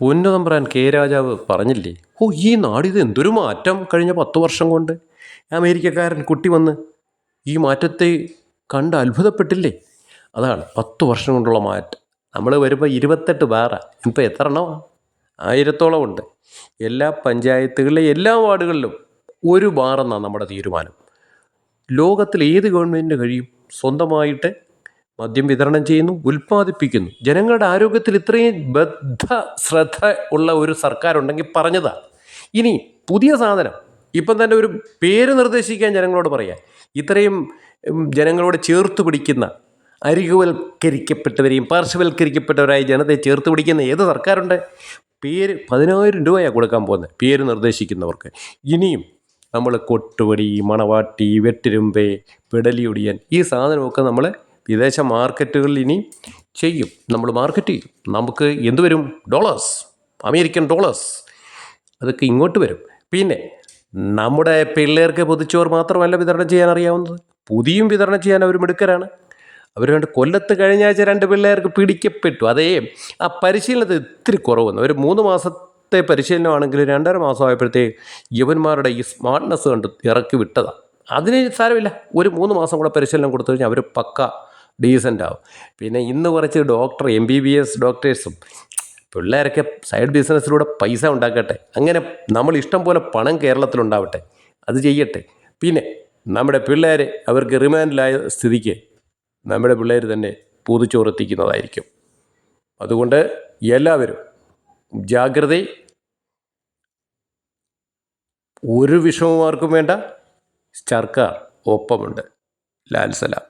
പൊന്നുതമ്പ്രാൻ K രാജാവ് പറഞ്ഞില്ലേ? ഓ ഈ നാടിത് എന്തൊരു മാറ്റം കഴിഞ്ഞ പത്ത് വർഷം കൊണ്ട്? അമേരിക്കക്കാരൻ കുട്ടി വന്ന് ഈ മാറ്റത്തെ കണ്ട് അത്ഭുതപ്പെട്ടില്ലേ? അതാണ് പത്ത് വർഷം കൊണ്ടുള്ള മാറ്റം. നമ്മൾ വരുമ്പോൾ ഇരുപത്തെട്ട് ബാറ ഇപ്പം എത്ര എണ്ണമാണ് ആയിരത്തോളം ഉണ്ട്. എല്ലാ പഞ്ചായത്തുകളിലെ എല്ലാ വാർഡുകളിലും ഒരു ബാറെന്നാണ് നമ്മുടെ തീരുമാനം. ലോകത്തിൽ ഏത് ഗവൺമെന്റിന് കഴിയും? സ്വന്തമായിട്ട് മദ്യം വിതരണം ചെയ്യുന്നു ഉൽപ്പാദിപ്പിക്കുന്നു. ജനങ്ങളുടെ ആരോഗ്യത്തിൽ ഇത്രയും ബദ്ധ ശ്രദ്ധ ഉള്ള ഒരു സർക്കാർ ഉണ്ടെങ്കിൽ പറഞ്ഞതാ. ഇനി പുതിയ സാധനം. ഇപ്പം തന്നെ ഒരു പേര് നിർദ്ദേശിക്കാൻ ജനങ്ങളോട് പറയാം. ഇത്രയും ജനങ്ങളോട് ചേർത്ത് പിടിക്കുന്ന അരികുവൽക്കരിക്കപ്പെട്ടവരെയും പാർശ്വവൽക്കരിക്കപ്പെട്ടവരായി ജനത്തെ ചേർത്ത് പിടിക്കുന്ന ഏത് സർക്കാരുണ്ട്? പേര് പതിനായിരം രൂപയാണ് കൊടുക്കാൻ പോകുന്നത് പേര് നിർദ്ദേശിക്കുന്നവർക്ക്. ഇനിയും നമ്മൾ കൊട്ടുപടി മണവാട്ടി വെട്ടിരുമ്പേ പിടലിയൊടിയൻ ഈ സാധനമൊക്കെ നമ്മൾ വിദേശ മാർക്കറ്റുകളിൽ ഇനി ചെയ്യും. നമ്മൾ മാർക്കറ്റ് ചെയ്യും. നമുക്ക് എന്ത് വരും? ഡോളേഴ്സ് അമേരിക്കൻ ഡോളേഴ്സ് അതൊക്കെ ഇങ്ങോട്ട് വരും. പിന്നെ നമ്മുടെ പിള്ളേർക്ക് പൊതിച്ചോറ് മാത്രമല്ല വിതരണം ചെയ്യാൻ അറിയാവുന്നത്. പുതിയും വിതരണം ചെയ്യാൻ അവർ മിടുക്കരാണ്. അവർ രണ്ട് കൊല്ലത്ത് കഴിഞ്ഞ ആഴ്ച രണ്ട് പിള്ളേർക്ക് പിടിക്കപ്പെട്ടു. അതേ ആ പരിശീലനത്തിൽ ഇത്തിരി കുറവെന്ന് ഒരു മൂന്ന് മാസത്തെ പരിശീലനമാണെങ്കിൽ രണ്ടര മാസമായപ്പോഴത്തേക്ക് യവന്മാരുടെ ഈ സ്മാർട്ട്നെസ് കണ്ട് ഇറക്കി വിട്ടതാണ് അതിന് സാരമില്ല. ഒരു മൂന്ന് മാസം കൂടെ പരിശീലനം കൊടുത്തു കഴിഞ്ഞാൽ അവർ പക്ക ഡീസന്റ് ആവും പിന്നെ ഇന്ന് കുറച്ച് doctor M B B S ഡോക്ടേഴ്സും പിള്ളേരൊക്കെ സൈഡ് ബിസിനസ്സിലൂടെ പൈസ ഉണ്ടാക്കട്ടെ. അങ്ങനെ നമ്മൾ ഇഷ്ടം പോലെ പണം കേരളത്തിലുണ്ടാവട്ടെ. അത് ചെയ്യട്ടെ. പിന്നെ നമ്മുടെ പിള്ളേർ അവർക്ക് റിമാൻഡിലായ സ്ഥിതിക്ക് നമ്മുടെ പിള്ളേർ തന്നെ പൂതിച്ചോറെത്തിക്കുന്നതായിരിക്കും. അതുകൊണ്ട് എല്ലാവരും ജാഗ്രത ഒരു വിഷമമാർക്കും വേണ്ട. സർക്കാർ ഒപ്പമുണ്ട്. ലാൽ സലാം.